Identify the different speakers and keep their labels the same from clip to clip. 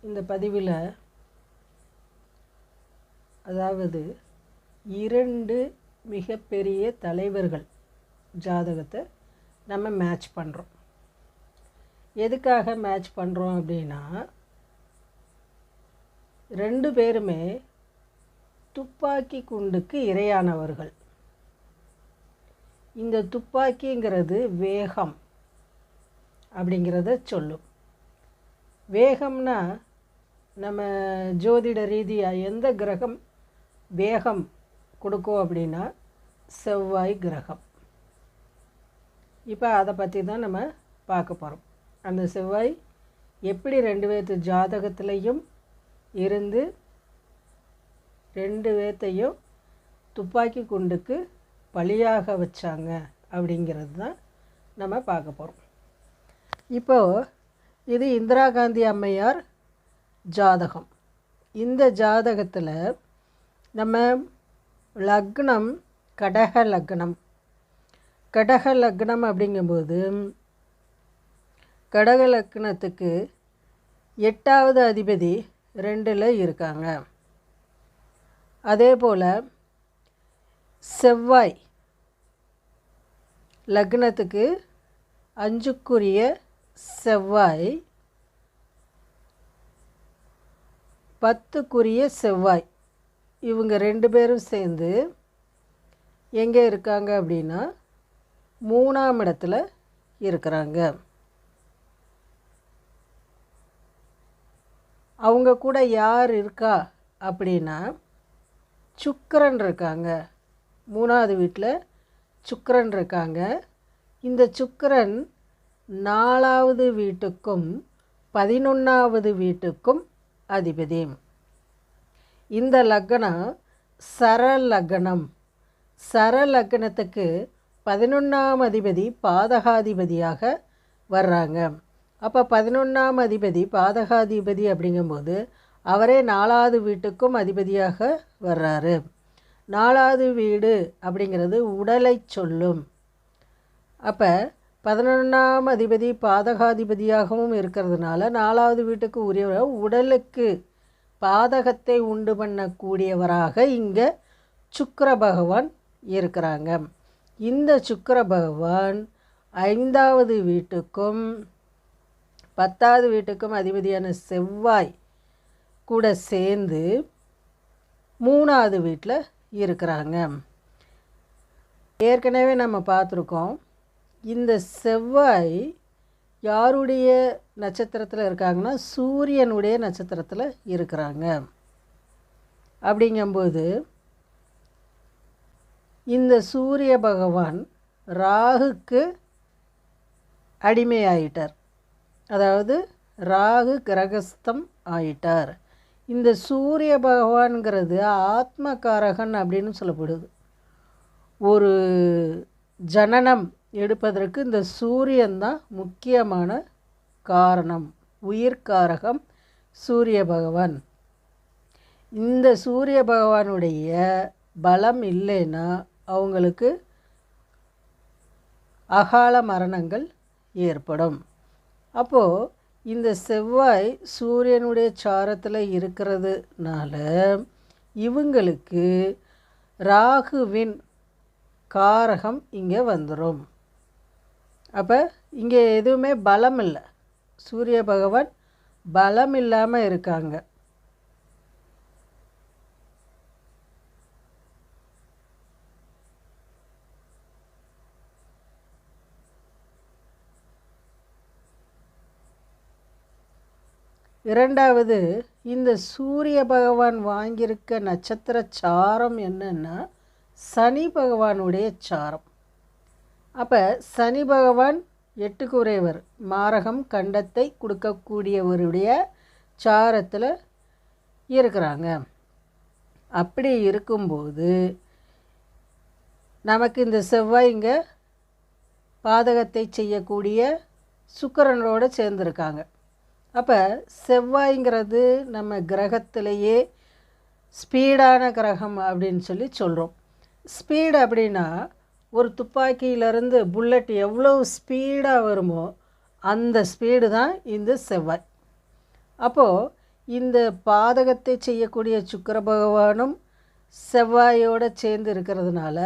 Speaker 1: இந்த பதிவில் அதாவது இரண்டு மிகப்பெரிய தலைவர்கள் ஜாதகத்தை நம்ம மேட்ச் பண்ணுறோம் எதுக்காக மேட்ச் பண்ணுறோம் அப்படின்னா ரெண்டு பேருமே துப்பாக்கி குண்டுக்கு இரையானவர்கள். இந்த துப்பாக்கிங்கிறது வேகம் அப்படிங்கிறத சொல்லும். வேகம்னா நம்ம ஜோதிட ரீதியாக எந்த கிரகம் வேகம் கொடுக்கும் அப்படின்னா செவ்வாய் கிரகம். இப்போ அதை பற்றி தான் நம்ம பார்க்க போகிறோம் அந்த செவ்வாய் எப்படி ரெண்டு பேர்த்து ஜாதகத்துலேயும் இருந்து ரெண்டு பேர்த்தையும் துப்பாக்கி குண்டுக்கு பலியாக வச்சாங்க அப்படிங்கிறது தான் நம்ம பார்க்க போகிறோம் இப்போது இது இந்திரா காந்தி அம்மையார் ஜாதகம். இந்த ஜாதகத்தில் நம்ம லக்னம் கடக லக்னம். கடக லக்னம் அப்படிங்கும்போது கடக லக்னத்துக்கு எட்டாவது அதிபதி ரெண்டில் இருக்காங்க. அதே போல் செவ்வாய் லக்னத்துக்கு அஞ்சுக்குரிய செவ்வாய் பத்துக்குரிய செவ்வாய். இவங்க ரெண்டு பேரும் சேர்ந்து எங்கே இருக்காங்க அப்படின்னா மூணாம் இடத்துல இருக்கிறாங்க. அவங்க கூட யார் இருக்கா அப்படின்னா சுக்கரன் இருக்காங்க. மூணாவது வீட்டில் சுக்கரன் இருக்காங்க. இந்த சுக்கரன் நாலாவது வீட்டுக்கும் பதினொன்றாவது வீட்டுக்கும் அதிபதி இந்த லக்னம் சர லக்னம் சர லக்னத்துக்கு பதினொன்றாம் அதிபதி பாதகாதிபதியாக வர்றாங்க. அப்போ பதினொன்றாம் அதிபதி பாதகாதிபதி அப்படிங்கும்போது அவரே நாலாவது வீட்டுக்கும் அதிபதியாக வர்றாரு. நாலாவது வீடு அப்படிங்கிறது உடலை சொல்லும். அப்போ பதினொன்றாம் அதிபதி பாதகாதிபதியாகவும் இருக்கிறதுனால நாலாவது வீட்டுக்கு உரியவர் உடலுக்கு பாதகத்தை உண்டு பண்ணக்கூடியவராக இங்கே சுக்கர பகவான் இருக்கிறாங்க. இந்த சுக்கர பகவான் ஐந்தாவது வீட்டுக்கும் பத்தாவது வீட்டுக்கும் அதிபதியான செவ்வாய் கூட சேர்ந்து மூணாவது வீட்டில் இருக்கிறாங்க. ஏற்கனவே நம்ம பார்த்துருக்கோம். இந்த செவ்வாய் யாருடைய நட்சத்திரத்தில் இருக்காங்கன்னா சூரியனுடைய நட்சத்திரத்தில் இருக்கிறாங்க. அப்படிங்கும்போது இந்த சூரிய பகவான் ராகுக்கு அடிமையாயிட்டார். அதாவது ராகு கிரகஸ்தம் ஆயிட்டார். இந்த சூரிய பகவான்கிறது ஆத்மகாரகன் அப்படின்னு சொல்லப்படுது. ஒரு ஜனனம் எடுப்பதற்கு இந்த சூரியன்தான் முக்கியமான காரணம் உயிர்காரகம் சூரிய பகவான். இந்த சூரிய பகவானுடைய பலம் இல்லைன்னா அவங்களுக்கு அகால மரணங்கள் ஏற்படும். அப்போது இந்த செவ்வாய் சூரியனுடைய சாரத்தில் இருக்கிறதுனால இவங்களுக்கு ராகுவின் காரகம் இங்கே வந்துடும் அப்போ இங்கே எதுவுமே பலம் இல்லை. சூரிய பகவான் பலம் இல்லாமல் இருக்காங்க. இரண்டாவது இந்த சூரிய பகவான் வாங்கியிருக்க நட்சத்திர சாரம் என்னன்னா சனி பகவானுடைய சாரம். அப்போ சனி பகவான் எட்டுக்கு உடையவர் மாரகம் கண்டத்தை கொடுக்கக்கூடியவருடைய சாரத்தில் இருக்கிறாங்க. அப்படி இருக்கும்போது நமக்கு இந்த செவ்வாய் இங்கே பாதகத்தை செய்யக்கூடிய சுக்கரனோடு சேர்ந்துருக்காங்க. அப்போ செவ்வாய்ங்கிறது நம்ம கிரகத்திலேயே ஸ்பீடான கிரகம் அப்படின்னு சொல்லி சொல்கிறோம் ஸ்பீடு அப்படின்னா ஒரு துப்பாக்கியிலேருந்து புல்லட் எவ்வளோ ஸ்பீடாக வருமோ அந்த ஸ்பீடு தான் இந்த செவ்வாய். அப்போது இந்த பாதகத்தை செய்யக்கூடிய சுக்கர பகவானும் செவ்வாயோடு சேர்ந்து இருக்கிறதுனால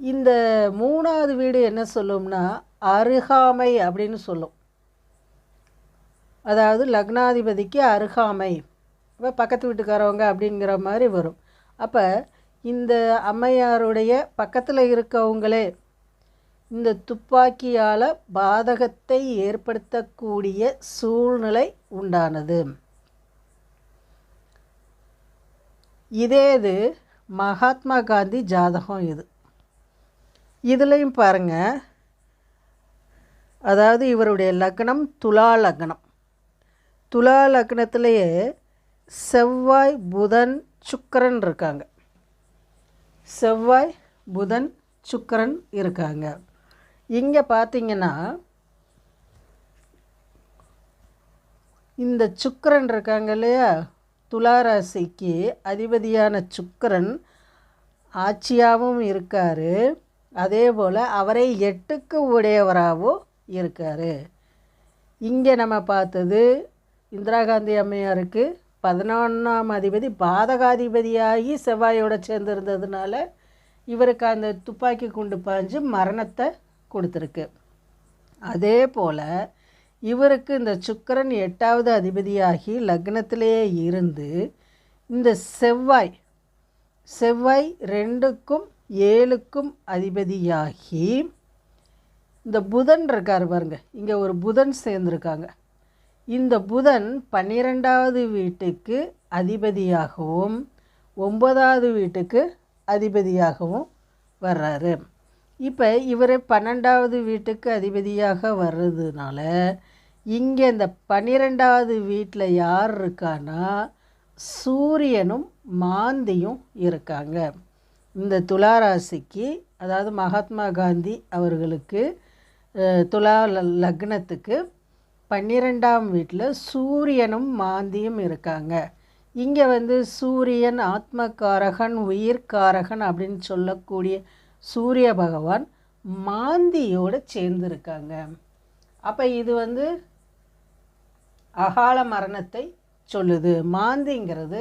Speaker 1: இந்த மூணாவது வீடு என்ன சொல்லும்னா அருகாமை அப்படின்னு சொல்லும். அதாவது லக்னாதிபதிக்கு அருகாமை. இப்போ பக்கத்து வீட்டுக்காரவங்க அப்படிங்கிற மாதிரி வரும். அப்போ இந்த அம்மையாருடைய பக்கத்தில் இருக்கவங்களே இந்த துப்பாக்கியால் பாதகத்தை ஏற்படுத்தக்கூடிய சூழ்நிலை உண்டானது. இதே இது மகாத்மா காந்தி ஜாதகம் இது. இதுலேயும் பாருங்க அதாவது இவருடைய லக்னம் துலா லக்னம். துலா லக்னத்திலேயே செவ்வாய் புதன் சுக்கரன் இருக்காங்க. செவ்வாய் புதன் சுக்கரன் இருக்காங்க. இங்கே பார்த்தீங்கன்னா இந்த சுக்கரன் இருக்காங்க இல்லையா? துளாராசிக்கு அதிபதியான சுக்கரன் ஆட்சியாகவும் இருக்கார். அதே போல் அவரை எட்டுக்கு உடையவராகவும் இருக்கார். இங்கே நம்ம பார்த்தது இந்திரா காந்தி அம்மையாருக்கு பதினொன்றாம் அதிபதி பாதகாதிபதியாகி செவ்வாயோட சேர்ந்துருந்ததுனால இவருக்கு அந்த துப்பாக்கி குண்டு பாஞ்சு மரணத்தை கொடுத்துருக்கு. அதே போல் இவருக்கு இந்த சுக்கரன் எட்டாவது அதிபதியாகி லக்னத்திலேயே இருந்து இந்த செவ்வாய் செவ்வாய் ரெண்டுக்கும் ஏழுக்கும் அதிபதியாகி இந்த புதன் இருக்கார் பாருங்க இங்கே ஒரு புதன் சேர்ந்துருக்காங்க. இந்த புதன் பன்னிரெண்டாவது வீட்டுக்கு அதிபதியாகவும் ஒன்பதாவது வீட்டுக்கு அதிபதியாகவும் வர்றாரு. இப்போ இவர் பன்னெண்டாவது வீட்டுக்கு அதிபதியாக வர்றதுனால இங்கே இந்த பன்னிரெண்டாவது வீட்டில் யார் இருக்கான்னா சூரியனும் மாந்தியும் இருக்காங்க. இந்த துளாராசிக்கு அதாவது மகாத்மா காந்தி அவர்களுக்கு துலா ல- லக்னத்துக்கு பன்னிரெண்டாம் வீட்டில் சூரியனும் மாந்தியும் இருக்காங்க. இங்கே வந்து சூரியன் ஆத்மகாரகன் உயிர்காரகன் அப்படின்னு சொல்லக்கூடிய சூரிய பகவான் மாந்தியோடு சேர்ந்துருக்காங்க. அப்போ இது வந்து அகால மரணத்தை சொல்லுது. மாந்திங்கிறது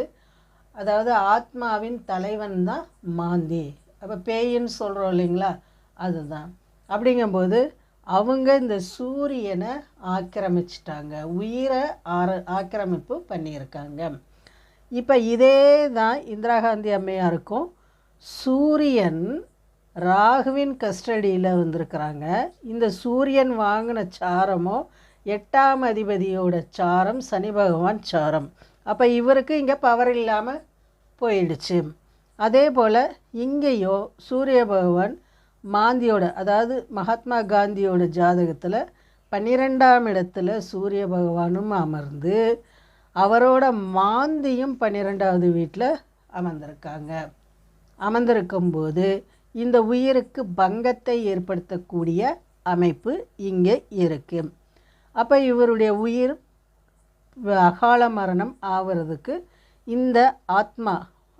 Speaker 1: அதாவது ஆத்மாவின் தலைவன் தான் மாந்தி. அப்போ பேயின்னு சொல்கிறோம் இல்லைங்களா? அதுதான். அப்படிங்கும்போது அவங்க இந்த சூரியனை ஆக்கிரமிச்சிட்டாங்க. உயிரை ஆர ஆக்கிரமிப்பு பண்ணியிருக்காங்க. இப்போ இதே தான் இந்திரா காந்தி அம்மையாருக்கும் சூரியன் ராகுவின் கஸ்டடியில் வந்திருக்கிறாங்க. இந்த சூரியன் வாங்கின சாரமோ எட்டாம் அதிபதியோட சாரம் சனி பகவான் சாரம். அப்போ இவருக்கு இங்கே பவர் இல்லாமல் போயிடுச்சு. அதே போல் இங்கேயோ சூரிய பகவான் மாந்தியோட அதாவது மகாத்மா காந்தியோட ஜாதகத்தில் பன்னிரெண்டாம் இடத்துல சூரிய பகவானும் அமர்ந்து அவரோட மாந்தியும் பன்னிரெண்டாவது வீட்டில் அமர்ந்திருக்காங்க. அமர்ந்திருக்கும்போது இந்த உயிருக்கு பங்கத்தை ஏற்படுத்தக்கூடிய அமைப்பு இங்கே இருக்குது அப்போ இவருடைய உயிர் அகால மரணம் ஆகிறதுக்கு இந்த ஆத்மா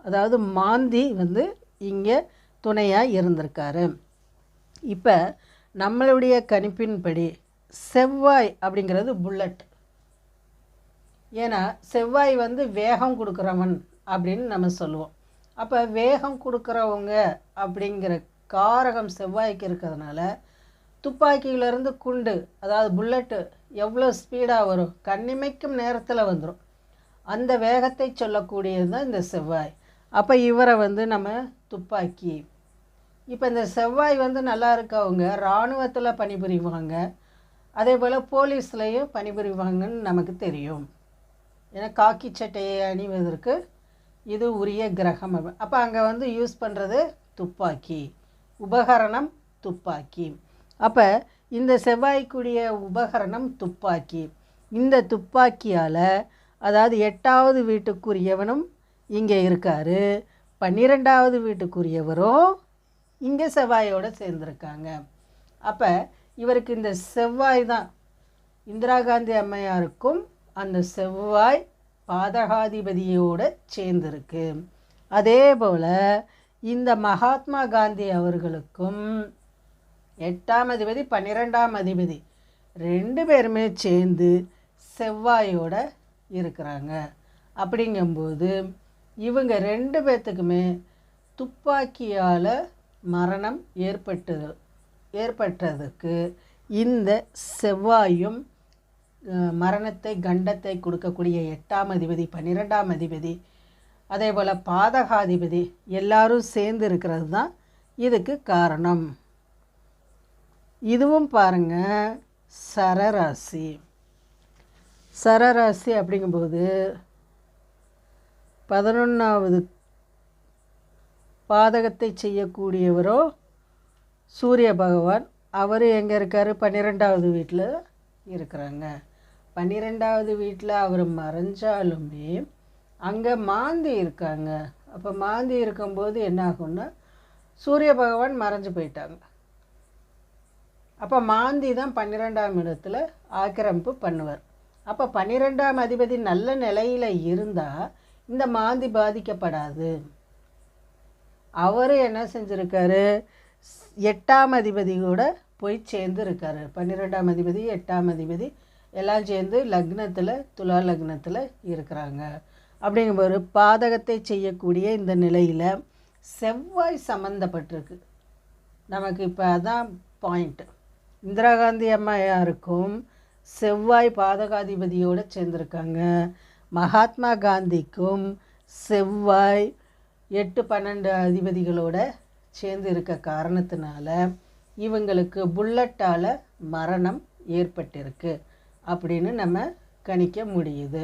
Speaker 1: அதாவது மாந்தி வந்து இங்கே துணையாக இருந்திருக்காரு. இப்போ நம்மளுடைய கணிப்பின்படி செவ்வாய் அப்படிங்கிறது புல்லட் ஏன்னா செவ்வாய் வந்து வேகம் கொடுக்குறவன் அப்படின்னு நம்ம சொல்லுவோம். அப்போ வேகம் கொடுக்குறவங்க அப்படிங்கிற காரகம் செவ்வாய்க்கு இருக்கிறதுனால துப்பாக்கியிலேருந்து குண்டு அதாவது புல்லட்டு எவ்வளோ ஸ்பீடாக வரும்? கண்ணிமைக்கும் நேரத்தில் வந்துடும் அந்த வேகத்தை சொல்லக்கூடியது தான் இந்த செவ்வாய். அப்போ இவரை வந்து நம்ம துப்பாக்கி இப்போ இந்த செவ்வாய் வந்து நல்லா இருக்கவங்க இராணுவத்தில் பணிபுரிவாங்க. அதே போல் போலீஸ்லேயும் பணிபுரிவாங்கன்னு நமக்கு தெரியும். ஏன்னா காக்கி சட்டையை அணிவதற்கு இது உரிய கிரகம் அப்போ அங்கே வந்து யூஸ் பண்ணுறது துப்பாக்கி. உபகரணம் துப்பாக்கி. அப்போ இந்த செவ்வாய்க்குரிய உபகரணம் துப்பாக்கி. இந்த துப்பாக்கியால் அதாவது எட்டாவது வீட்டுக்குரியவனும் இங்கே இருக்கார். பன்னிரெண்டாவது வீட்டுக்குரியவரும் இங்கே செவ்வாயோடு சேர்ந்துருக்காங்க. அப்போ இவருக்கு இந்த செவ்வாய் தான். இந்திரா காந்தி அம்மையாருக்கும் அந்த செவ்வாய் பாதகாதிபதியோடு சேர்ந்துருக்கு. அதே போல் இந்த மகாத்மா காந்தி அவர்களுக்கும் எட்டாம் அதிபதி பன்னிரெண்டாம் அதிபதி ரெண்டு பேருமே சேர்ந்து செவ்வாயோட இருக்கிறாங்க. அப்படிங்கும்போது இவங்க ரெண்டு பேர்த்துக்குமே துப்பாக்கியால் மரணம் ஏற்பட்டது ஏற்பட்டதுக்கு இந்த செவ்வாயும் மரணத்தை கண்டத்தை கொடுக்கக்கூடிய எட்டாம் அதிபதி பன்னிரெண்டாம் அதிபதி அதே போல் பாதகாதிபதி எல்லாரும் சேர்ந்து இருக்கிறது தான் இதுக்கு காரணம். இதுவும் பாருங்க சரராசி. சரராசி அப்படிங்கும்போது பதினொன்றாவது பாதகத்தை செய்யக்கூடியவரோ சூரிய பகவான். அவர் எங்கே இருக்கார்? பன்னிரெண்டாவது வீட்டில் இருக்கிறாங்க. பன்னிரெண்டாவது வீட்டில் அவர் மறைஞ்சாலுமே அங்கே மாந்தி இருக்காங்க. அப்போ மாந்தி இருக்கும்போது என்ன ஆகும்னா சூரிய பகவான் மறைஞ்சு போயிட்டாங்க. அப்போ மாந்தி தான் பன்னிரெண்டாம் இடத்துல ஆக்கிரமிப்பு பண்ணுவார். அப்போ பன்னிரெண்டாம் அதிபதி நல்ல நிலையில் இருந்தால் இந்த மாந்தி பாதிக்கப்படாது. அவர் என்ன செஞ்சுருக்காரு? எட்டாம் அதிபதி கூட போய் சேர்ந்துருக்காரு. பன்னிரெண்டாம் அதிபதி எட்டாம் அதிபதி எல்லாம் சேர்ந்து லக்னத்தில் துலா லக்னத்தில் இருக்கிறாங்க. அப்படிங்கும்போது பாதகத்தை செய்யக்கூடிய இந்த நிலையில் செவ்வாய் சம்மந்தப்பட்டிருக்கு நமக்கு இப்போ அதான் பாயிண்ட் இந்திரா காந்தி அம்மையாருக்கும் செவ்வாய் பாதகாதிபதியோடு சேர்ந்துருக்காங்க. மகாத்மா காந்திக்கும் செவ்வாய் எட்டு பன்னெண்டு அதிபதிகளோட சேர்ந்து இருக்க காரணத்தினால இவங்களுக்கு புல்லட்டால் மரணம் ஏற்பட்டிருக்கு அப்படின்னு நம்ம கணிக்க முடியுது.